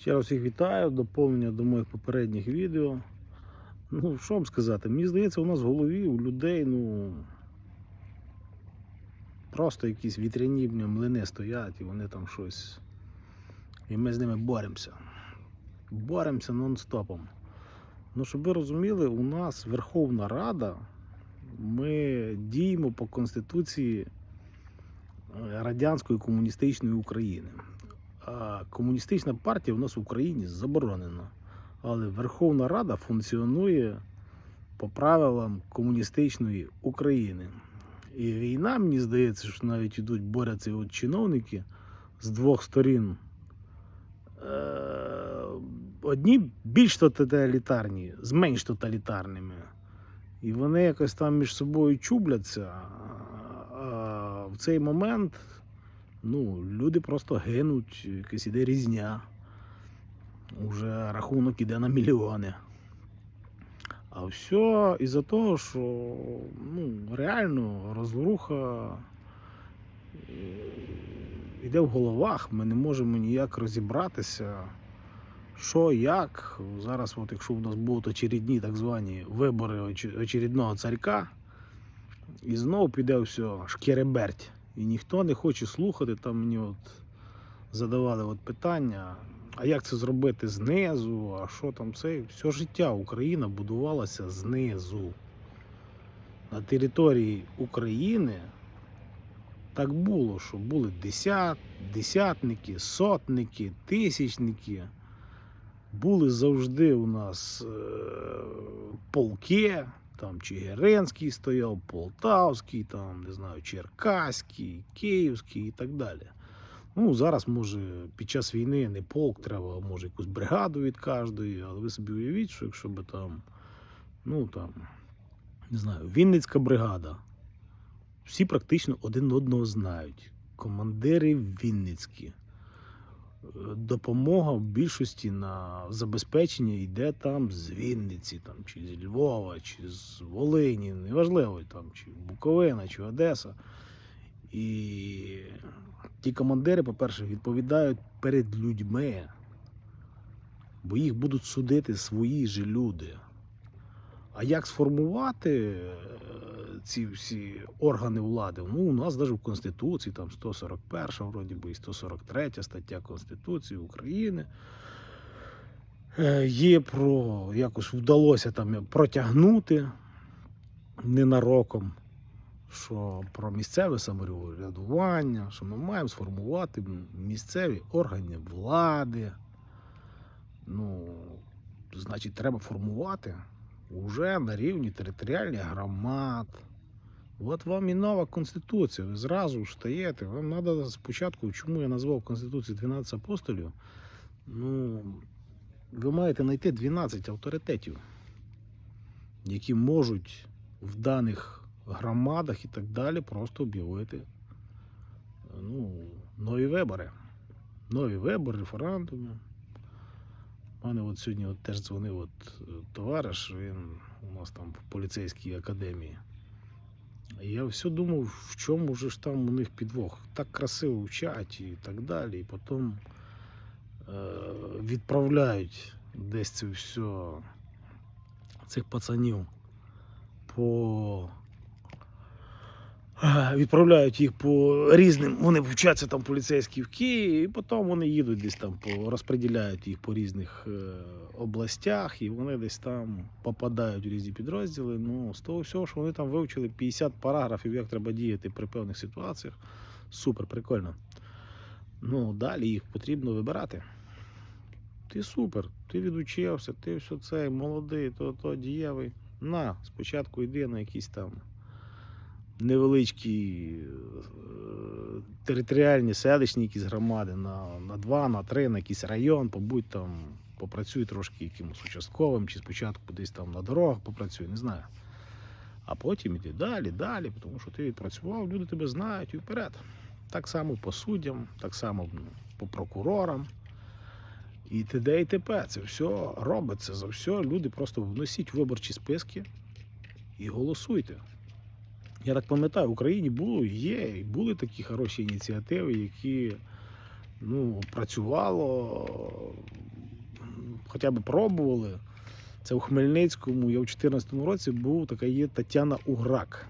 Ще раз всіх вітаю, доповнення до моїх попередніх відео. Ну, що вам сказати, мені здається, у нас в голові у людей, ну. Просто якісь вітряні млини стоять і вони там щось. І ми з ними боремося. Боремося нон-стопом. Ну, щоб ви розуміли, у нас Верховна Рада, ми діємо по Конституції е, Радянської комуністичної України. А комуністична партія у нас в Україні заборонена. Але Верховна Рада функціонує по правилам комуністичної України. І війна, мені здається, що навіть ідуть борються от чиновники з двох сторін. Е, Одні більш тоталітарні, з менш тоталітарними. І вони якось там між собою чубляться. А в цей момент ну, люди просто гинуть, якась іде різня. Уже рахунок іде на мільйони. А все із-за того, що ну, реально розруха е, йде в головах, ми не можемо ніяк розібратися, що, як. Зараз, от, якщо в нас будуть очередні так звані вибори очередного царька, і знову піде все шкереберть. І ніхто не хоче слухати. Там мені от задавали от питання, а як це зробити знизу, а що там це? Все життя Україна будувалася знизу. На території України так було, що були десят, десятники, сотники, тисячники. Були завжди у нас е, полки, там Чигиринський стояв, Полтавський, там, не знаю, Черкаський, Київський і так далі. Ну, зараз, може, під час війни не полк треба, а може якусь бригаду від кожної, але ви собі уявіть, що якщо би там, ну там, не знаю, Вінницька бригада. Всі практично один одного знають. Командири Вінницькі. Допомога в більшості на забезпечення йде там з Вінниці, там, чи з Львова, чи з Волині, неважливо, там, чи Буковина, чи Одеса. І ті командири, по-перше, відповідають перед людьми, бо їх будуть судити свої ж люди. А як сформувати ці всі органи влади? Ну, у нас навіть в Конституції, там 141, вроді би, і 143 стаття Конституції України. е, Є про якось вдалося там протягнути ненароком що про місцеве самоврядування, що ми маємо сформувати місцеві органи влади. Ну, значить, треба формувати вже на рівні територіальних громад. От вам і нова конституція. Ви зразу встаєте. Вам треба спочатку, чому я назвав Конституцію 12 апостолів. Ну, ви маєте знайти 12 авторитетів, які можуть в даних громадах і так далі просто об'явити ну, нові вибори. Нові вибори, референдуми. У мене от сьогодні от теж дзвонив от е, товариш, він у нас там в поліцейській академії. Я все думав, в чому ж там у них підвох. Так красиво вчать і так далі. І потім е, відправляють десь це все цих пацанів по відправляють їх по різним, вони вчаться там поліцейські в Києві, і потім вони їдуть десь там, по, розподіляють їх по різних е, областях, і вони десь там попадають в різні підрозділи. Ну, з того всього, що вони там вивчили 50 параграфів, як треба діяти при певних ситуаціях. Супер, прикольно. Ну, далі їх потрібно вибирати. Ти супер, ти відучився, ти все це молодий, то, то дієвий. На, спочатку йди на якісь там невеличкі е, територіальні селищні якісь громади на, на два, на три, на якийсь район, побудь там, попрацюй трошки якимось участковим, чи спочатку десь там на дорогах попрацюй, не знаю. А потім іди далі, далі, тому що ти відпрацював, люди тебе знають і вперед. Так само по суддям, так само ну, по прокурорам. І т.д. і т.п. Це все робиться за все. Люди просто вносіть виборчі списки і голосуйте. Я так пам'ятаю, в Україні було, є, і були такі хороші ініціативи, які ну, працювало хоча б пробували. Це у Хмельницькому. Я у 2014 році був така є Тетяна Уграк.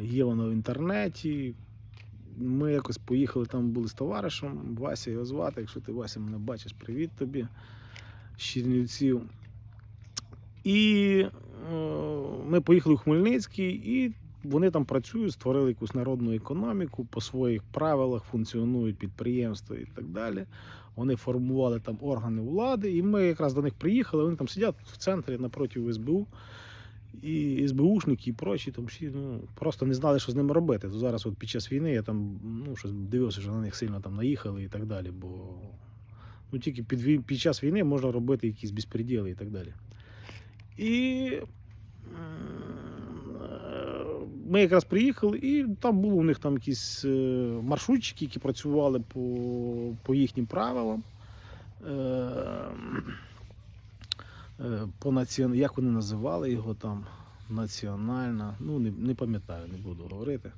Є вона в інтернеті. Ми якось поїхали там були з товаришем. Вася його звати. Якщо ти Вася мене бачиш, привіт тобі з Чернівців. І е, ми поїхали в Хмельницький, і вони там працюють, створили якусь народну економіку, по своїх правилах функціонують підприємства і так далі. Вони формували там органи влади, і ми якраз до них приїхали. Вони там сидять в центрі напроти СБУ. І СБУшники, і прочі, там всі ну, просто не знали, що з ними робити. То зараз, от під час війни, я там ну, щось дивився, що на них сильно там наїхали і так далі. Бо ну, тільки під, під час війни можна робити якісь безпреділи і так далі. І ми якраз приїхали, і там було у них там якісь е, маршрутчики, які працювали по, по їхнім правилам. Е, е, По націон... Як вони називали його там? Національна, ну не, не пам'ятаю, не буду говорити.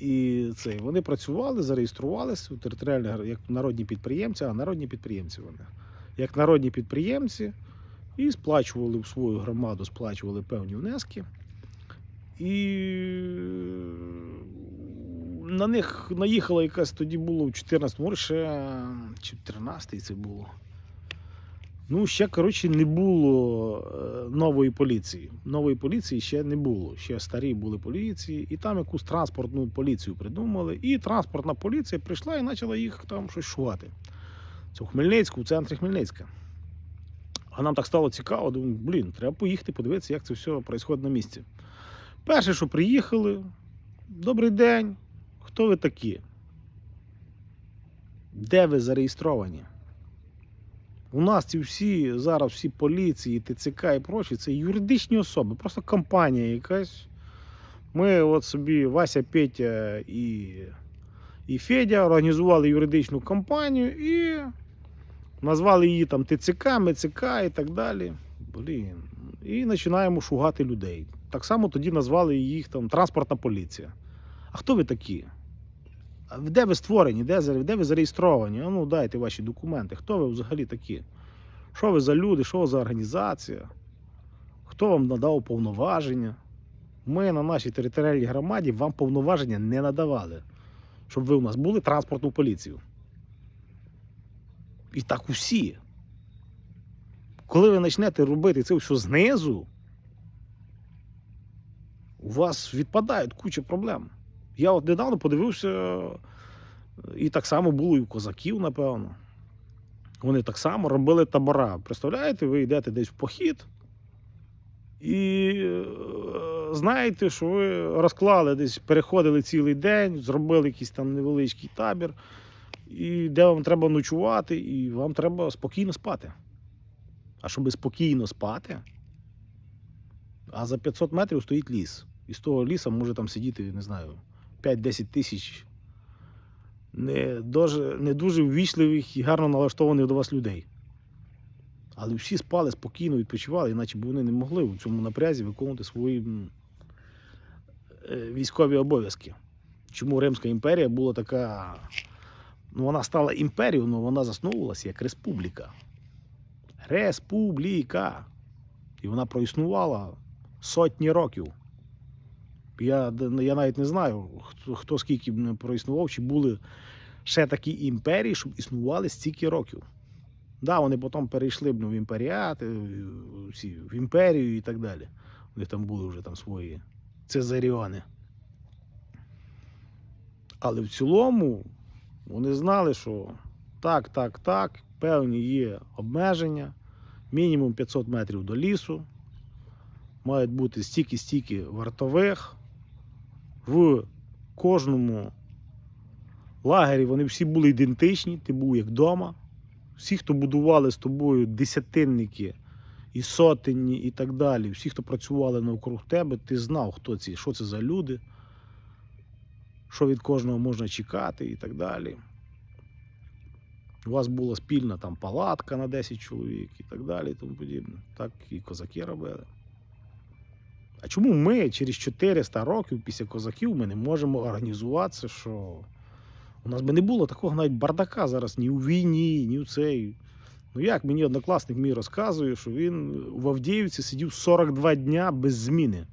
І це, вони працювали, зареєструвалися у територіальних як народні підприємці, а народні підприємці вони. Як народні підприємці, і сплачували в свою громаду, сплачували певні внески. І на них наїхала якась тоді було в 14 му ще чи в 13 це було. Ну, ще, коротше, не було е, нової поліції. Нової поліції ще не було. Ще старі були поліції, і там якусь транспортну поліцію придумали. І транспортна поліція прийшла і почала їх там щось шувати. Це в Хмельницьку, в центрі Хмельницька. А нам так стало цікаво, думаю, блін, треба поїхати, подивитися, як це все відбувається на місці. Перше, що приїхали, добрий день, хто ви такі? Де ви зареєстровані? У нас ці всі зараз всі поліції, ТЦК і прочі, це юридичні особи, просто компанія якась. Ми от собі Вася, Петя і, і Федя організували юридичну компанію і назвали її там ТЦК, МЦК і так далі. Блін. І починаємо шугати людей. Так само тоді назвали їх там транспортна поліція. А хто ви такі? Де ви створені? Де, де ви зареєстровані? А ну дайте ваші документи. Хто ви взагалі такі? Що ви за люди? Що ви за організація? Хто вам надав повноваження? Ми на нашій територіальній громаді вам повноваження не надавали, щоб ви у нас були транспортну поліцію. І так усі. Коли ви почнете робити це все знизу, у вас відпадають куча проблем. Я от недавно подивився, і так само було і у козаків, напевно. Вони так само робили табора. Представляєте, ви йдете десь в похід, і е, знаєте, що ви розклали десь, переходили цілий день, зробили якийсь там невеличкий табір, і де вам треба ночувати, і вам треба спокійно спати. А щоб спокійно спати, а за 500 метрів стоїть ліс. І з того лісу може там сидіти, не знаю, 5-10 тисяч не дуже, не дуже ввічливих і гарно налаштованих до вас людей. Але всі спали спокійно, відпочивали, іначе б вони не могли у цьому напрязі виконувати свої е, військові обов'язки. Чому Римська імперія була така. Ну, вона стала імперією, але вона засновувалася як республіка. Республіка. І вона проіснувала сотні років. Я, я навіть не знаю, хто, хто скільки проіснував, чи були ще такі імперії, щоб існували стільки років. Да, вони потім перейшли б ну, в імперіати, в- імперію і так далі. У них там були вже там свої цезаріони. Але в цілому вони знали, що так, так, так, певні є обмеження, мінімум 500 метрів до лісу, мають бути стільки-стільки вартових. В кожному лагері вони всі були ідентичні, ти був як вдома. Всі, хто будували з тобою десятинники і сотенні, і так далі, всі, хто працювали навкруг тебе, ти знав, хто ці, що це за люди, що від кожного можна чекати і так далі. У вас була спільна там палатка на 10 чоловік і так далі, і тому подібне. Так і козаки робили. А чому ми через 400 років після козаків ми не можемо організуватися, що у нас би не було такого навіть бардака зараз ні у війні, ні у цей. Ну як мені однокласник мій розказує, що він в Авдіївці сидів 42 дня без зміни.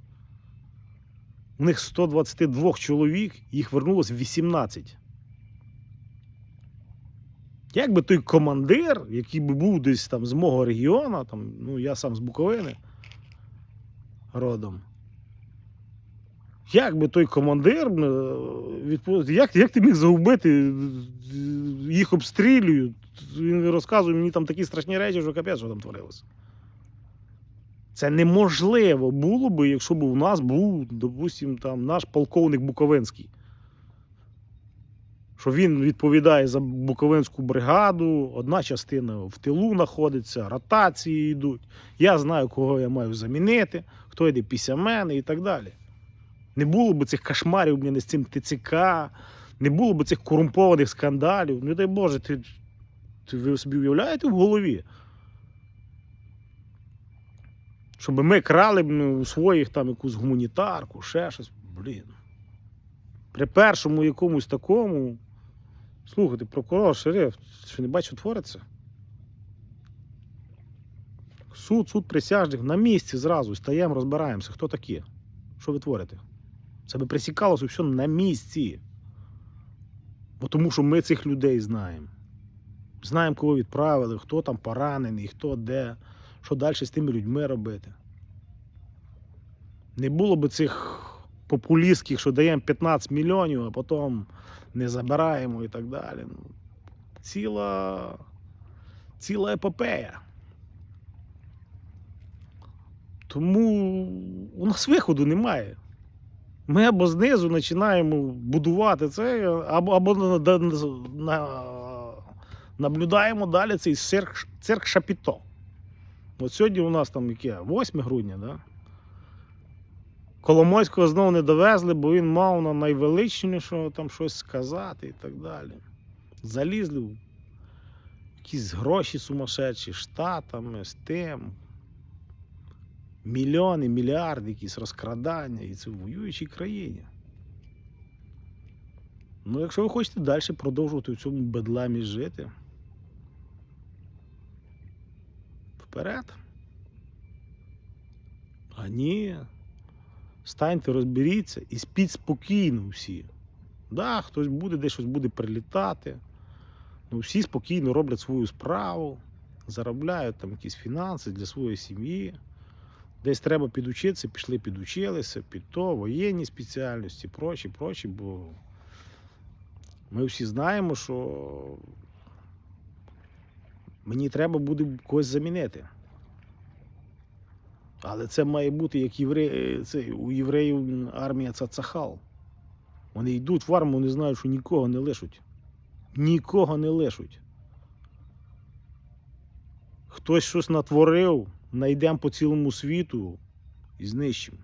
У них 122 чоловік, їх вернулось 18. Як би той командир, який би був десь там з мого регіону, там, ну я сам з Буковини родом. Як би той командир е, як, як ти міг загубити? Їх обстрілюють. Він розказує мені там такі страшні речі, що капець, що там творилося. Це неможливо було би, якщо б у нас був, допустим, там наш полковник Буковинський. Що він відповідає за Буковинську бригаду, одна частина в тилу знаходиться, ротації йдуть. Я знаю, кого я маю замінити, хто йде після мене і так далі. Не було б цих кошмарів блін, з цим ТЦК, не було б цих корумпованих скандалів. Не дай Боже, ти, ти ви собі уявляєте в голові? Щоб ми крали ну, у своїх там якусь гуманітарку, ще щось. Блін. При першому якомусь такому. Слухайте, прокурор, шериф, що не бачу, твориться? Суд, суд присяжних на місці зразу стаємо, розбираємося, хто такі. Що ви творите? Це би присікалося все на місці. Бо тому що ми цих людей знаємо. Знаємо, кого відправили, хто там поранений, хто де, що далі з тими людьми робити. Не було б цих популістських, що даємо 15 мільйонів, а потім не забираємо і так далі. Ну, ціла, ціла епопея. Тому у нас виходу немає. Ми або знизу починаємо будувати це, або, або на, на, на, наблюдаємо далі цей цирк, цирк Шапіто. От сьогодні у нас там яке? 8 грудня, да? Коломойського знову не довезли, бо він мав на найвеличнішого там щось сказати і так далі. Залізли в якісь гроші сумасшедші, штатами, з тим. Мільйони, мільярди, якісь розкрадання, і це в воюючій країні. Ну, якщо ви хочете далі продовжувати в цьому бедламі жити, вперед. А ні. Станьте, розберіться і спіть спокійно всі. Да, хтось буде, десь щось буде прилітати. Ну, всі спокійно роблять свою справу, заробляють там якісь фінанси для своєї сім'ї. Десь треба підучитися, пішли підучилися, під то, воєнні спеціальності, прочі, прочі, бо ми всі знаємо, що мені треба буде когось замінити. Але це має бути як євре... це, у євреїв армія Цацахал. Вони йдуть в армію, вони знають, що нікого не лишуть. Нікого не лишуть. Хтось щось натворив, найдемо по цілому світу і знищимо.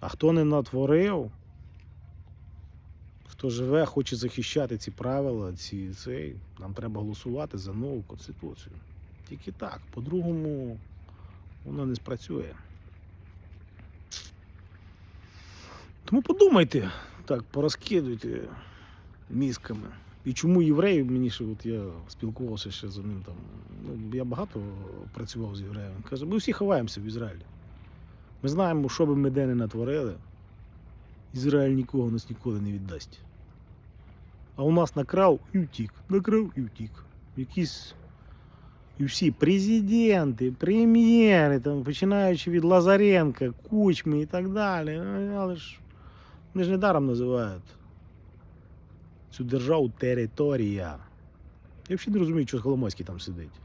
А хто не натворив, хто живе, хоче захищати ці правила, ці, цей, нам треба голосувати за нову конституцію. Тільки так, по-другому воно не спрацює. Тому подумайте, так, порозкидуйте мізками. І чому євреї, мені ще от я спілкувався ще з ним там. Ну, я багато працював з євреєм. Каже, ми всі ховаємося в Ізраїлі. Ми знаємо, що би ми де не натворили, Ізраїль нікого нас ніколи не віддасть. А у нас накрав і втік, накрав і втік. Якісь і всі президенти, прем'єри, там, починаючи від Лазаренка, Кучми і так далі. Ну, Але ж вони ж недаром називають цю державу територія. Я взагалі не розумію, що Коломойський там сидить.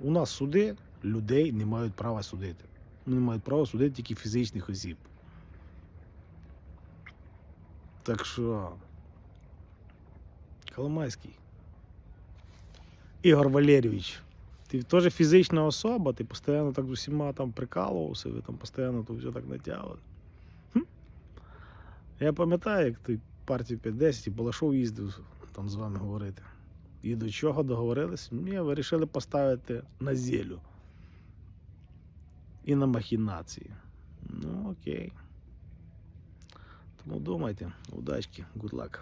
У нас суди людей не мають права судити. Вони мають право судити тільки фізичних осіб. Так що. Коломайський. Ігор Валерійович, ти теж фізична особа, ти постійно так з усіма там прикалувався, ви там постійно то все так натягували. Я пам'ятаю, як ти партію 5-10 і Балашов їздив там з вами говорити. І до чого договорились? Ні, вирішили поставити на зелю. І на махінації. Ну, окей. Тому думайте, удачки, good luck.